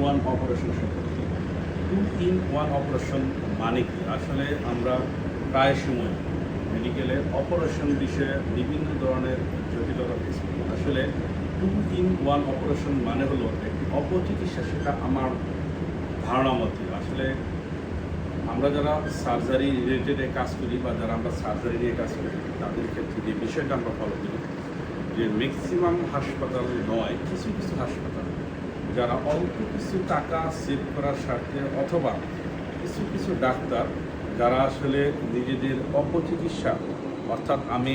One operation সম্পর্কে। Two in one operation মানে কি? আসলে আমরা প্রায় সময় মেডিকেলে অপারেশন বিষয়ে বিভিন্ন ধরনের জটিলতা করি আসলে টু ইন ওয়ান অপারেশন মানে হলো একটি অপচিকিৎসা সেটা আমার ধারণা মতে। আসলে আমরা যারা সার্জারি রিলেটেডে কাজ করি বা যারা আমরা সার্জারি নিয়ে কাজ করি, তাদের ক্ষেত্রে যে বিষয়টা আমরা ফলো করি, যে ম্যাক্সিমাম হাসপাতাল নয়, কিছু কিছু হাসপাতাল যারা অল্প কিছু টাকা সেভ করার স্বার্থে অথবা কিছু কিছু ডাক্তার যারা আসলে নিজেদের অপচিকিৎসা, অর্থাৎ আমি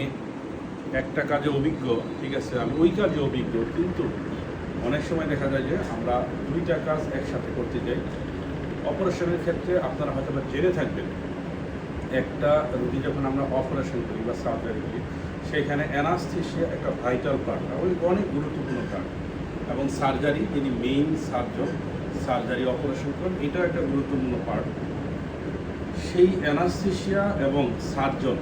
একটা কাজে অভিজ্ঞ, ঠিক আছে, আমি ওই কাজে অভিজ্ঞ, কিন্তু অনেক সময় দেখা যায় যে আমরা দুইটা কাজ একসাথে করতে যাই। অপারেশনের ক্ষেত্রে আপনারা হয়তো জেনে থাকবেন, একটা রুগী যখন আমরা অপারেশন করি বা সার্জারি করি, সেখানে অ্যানাস্থেশিয়া একটা ভাইটাল পার্ট ওই অনেক গুরুত্বপূর্ণ পার্ট এবং সার্জারি, তিনি মেইন সার্জন সার্জারি অপারেশন করেন। এটাও একটা গুরুত্বপূর্ণ পার্ট সেই অ্যানাস্থেশিয়া এবং সার্জন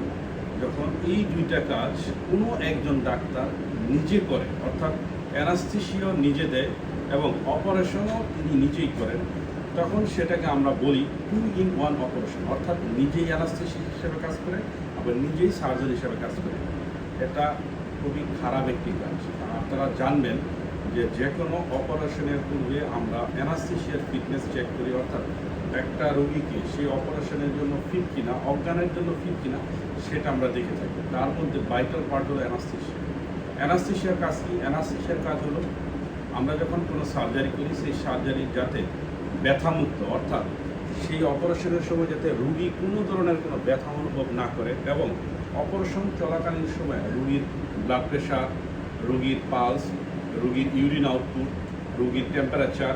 যখন এই দুইটা কাজ কোনো একজন ডাক্তার নিজে করে, অর্থাৎ অ্যানাস্থেশিয়াও নিজে দেয় এবং অপারেশনও তিনি নিজেই করেন, তখন সেটাকে আমরা বলি টু ইন ওয়ান অপারেশন অর্থাৎ নিজেই অ্যানাস্থেশিয়া হিসেবে কাজ করে, আবার নিজেই সার্জন হিসেবে কাজ করে। এটা খুবই খারাপ একটি কাজ। আপনারা জানবেন যে যে কোনো অপারেশনের পূর্বে আমরা অ্যানাস্থেশিয়ার ফিটনেস চেক করি, অর্থাৎ একটা রোগীকে সেই অপারেশনের জন্য ফিট কিনা, অজ্ঞানের জন্য ফিট কিনা, সেটা আমরা দেখে থাকি। তার মধ্যে ভাইটাল পার্ট হলো অ্যানাস্থেশিয়া অ্যানাস্থেশিয়ার কাজ কি? অ্যানাস্থেশিয়ার কাজ হলো আমরা যখন কোনো সার্জারি করি, সেই সার্জারি যাতে ব্যথামুক্ত, অর্থাৎ সেই অপারেশনের সময় যাতে রুগী কোনো ধরনের কোনো ব্যথা অনুভব না করে এবং অপারেশন চলাকালীন সময় রুগীর ব্লাড প্রেশার রুগীর পালস রুগীর ইউরিন আউটপুট রুগীর টেম্পারেচার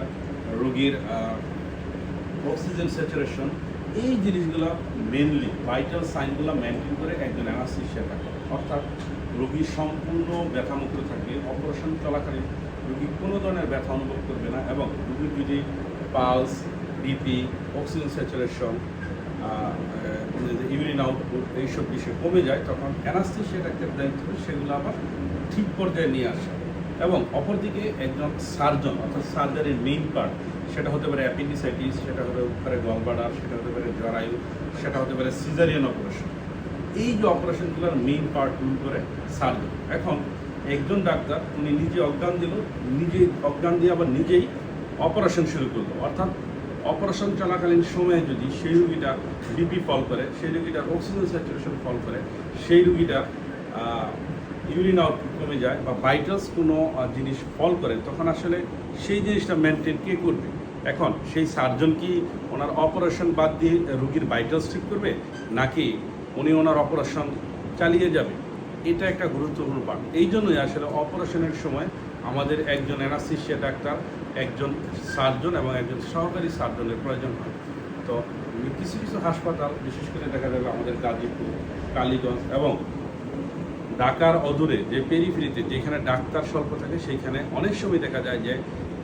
রুগীর অক্সিজেন স্যাচুরেশন এই জিনিসগুলো মেনলি ভাইটাল সাইনগুলো মেনটেন করে একজন অ্যানাস্থেশিয়া থাকে অর্থাৎ রোগী সম্পূর্ণ ব্যথামুক্ত থাকবে অপারেশন চলাকালীন রোগী কোনো ধরনের ব্যথা অনুভব করবে না এবং রোগীর যদি pulse BP oxygen saturation urine output এইসব বিষয় কমে যায়, তখন অ্যানাস্থেশিয়া ডাক্তার দায়িত্ব সেগুলো আবার ঠিক পর্যায়ে নিয়ে আসা। এবং অপরদিকে একজন সার্জন, অর্থাৎ সার্জারির মেইন পার্ট সেটা হতে পারে অ্যাপেন্ডিসাইটিস সেটা হতে পারে গলবাডার সেটা হতে পারে জরায়ু, সেটা হতে পারে সিজারিয়ান অপারেশন এই যে অপারেশনগুলোর মেইন পার্ট রুল করে সার্জন। এখন একজন ডাক্তার, উনি নিজে অজ্ঞান দিল, নিজে অজ্ঞান দিয়ে আবার নিজেই অপারেশন শুরু করল। অর্থাৎ অপারেশন চলাকালীন সময়ে যদি সেই রুগীটা বিপি ফল করে, সেই রুগীটার অক্সিজেন স্যাচুরেশন ফল করে, সেই রুগীটার ইউরিন আউটপুট কমে যায় বা ভাইটালস কোনো জিনিস ফল করে, তখন আসলে সেই জিনিসটা মেনটেন কে করবে? এখন সেই সার্জন কি ওনার অপারেশন বাদ দিয়ে রুগীর ভাইটালস ঠিক করবে? নাকি উনি ওনার অপারেশন চালিয়ে যাবে? এটা একটা গুরুত্বপূর্ণ পার্ট এই জন্যই আসলে অপারেশনের সময় আমাদের একজন অ্যানাস্থেশিয়া ডাক্তার, একজন সার্জন এবং একজন সহকারী সার্জনের প্রয়োজন হয়। তো কিছু কিছু হাসপাতাল, বিশেষ করে দেখা যাবে আমাদের গাজীপুর, কালীগঞ্জ এবং ঢাকার অদূরে যে পেরিফেরিতে যেখানে ডাক্তার স্বল্প থাকে সেইখানে অনেক সময় দেখা যায় যে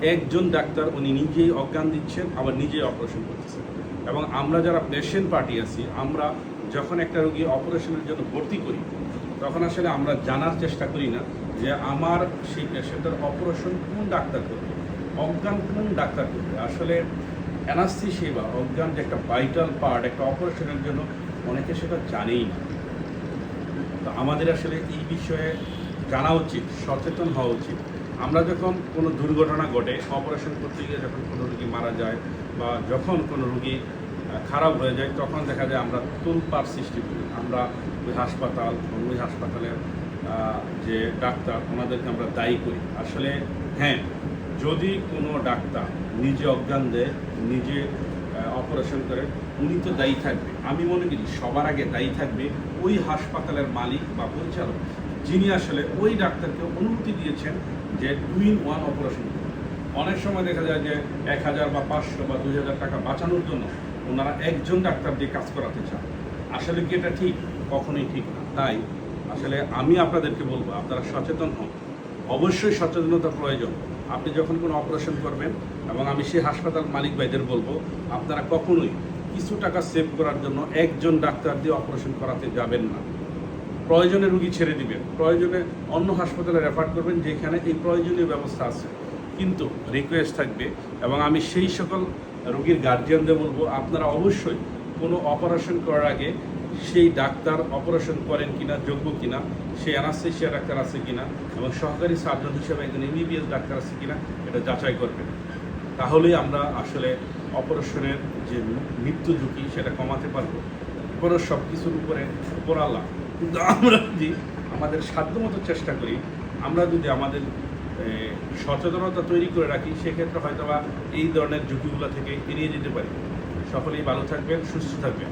একজন ডাক্তার উনি নিজেই অজ্ঞান দিচ্ছেন, আবার নিজেই অপারেশন করতেছেন। এবং আমরা যারা পেশেন্ট পার্টি আছি, আমরা যখন একটা রোগী অপারেশনের জন্য ভর্তি করি, তখন আসলে আমরা জানার চেষ্টা করি না যে আমার সেই পেশেন্টের অপারেশন কোন ডাক্তার করবে, অজ্ঞান কোন ডাক্তার করবে। আসলে অ্যানাস্থিসিয়া বা অজ্ঞান যে একটা ভাইটাল পার্ট একটা অপারেশনের জন্য অনেকে সেটা জানেই না। আমাদের আসলে এই বিষয়ে জানা উচিত, সচেতন হওয়া উচিত। আমরা যখন কোনো দুর্ঘটনা ঘটে, অপারেশন করতে গিয়ে যখন কোনো রুগী মারা যায় বা যখন কোনো রুগী খারাপ হয়ে যায়, তখন দেখা যায় আমরা তুলপার সৃষ্টি করি। আমরা ওই হাসপাতাল ওই হাসপাতালের যে ডাক্তার, ওনাদেরকে আমরা দায়ী করি। আসলে হ্যাঁ যদি কোনো ডাক্তার নিজে অজ্ঞান দেয়, নিজে অপারেশন করে, উনি তো দায়ী থাকবে। আমি মনে করি সবার আগে দায়ী থাকবে ওই হাসপাতালের মালিক বা পরিচালক, যিনি আসলে ওই ডাক্তারকে অনুমতি দিয়েছেন যে টু ইন ওয়ান অপারেশন অনেক সময় দেখা যায় যে এক হাজার বা পাঁচশো বা দুই হাজার টাকা বাঁচানোর জন্য ওনারা একজন ডাক্তার দিয়ে কাজ করাতে চান। আসলে কি এটা ঠিক? কখনোই ঠিক না। তাই আসলে আমি আপনাদেরকে বলব, আপনারা সচেতন হন। অবশ্যই সচেতনতা প্রয়োজন। আপনি যখন কোনো অপারেশন করবেন এবং আমি সেই হাসপাতাল মালিক ভাইদের বলব, আপনারা কখনোই কিছু টাকা সেভ করার জন্য একজন ডাক্তার দিয়ে অপারেশন করাতে যাবেন না। প্রয়োজনে রুগী ছেড়ে দিবেন। প্রয়োজনে অন্য হাসপাতালে রেফার করবেন যেখানে এই প্রয়োজনীয় ব্যবস্থা আছে। কিন্তু রিকোয়েস্ট থাকবে এবং আমি সেই সকল রোগীর গার্জিয়ানদের বলব, আপনারা অবশ্যই কোনো অপারেশন করার আগে সেই ডাক্তার অপারেশন করেন কিনা, যোগ্য কিনা, সেই অ্যানাস্থেশিয়া ডাক্তার আছে কিনা, এবং সহকারী সার্জন হিসেবে একজন এমবিবিএস ডাক্তার আছে কিনা, এটা যাচাই করবেন। তাহলেই আমরা আসলে অপারেশনের যে মৃত্যু ঝুঁকি, সেটা কমাতে পারব। এরপরও সব কিছুর উপরে উপর আল্লাহ কিন্তু আমরা যদি আমাদের সাধ্যমতো চেষ্টা করি, আমরা যদি আমাদের সচেতনতা তৈরি করে রাখি, সেক্ষেত্রে হয়তো বা এই ধরনের ঝুঁকিগুলো থেকে এড়িয়ে যেতে পারি। সকলেই ভালো থাকবেন, সুস্থ থাকবেন।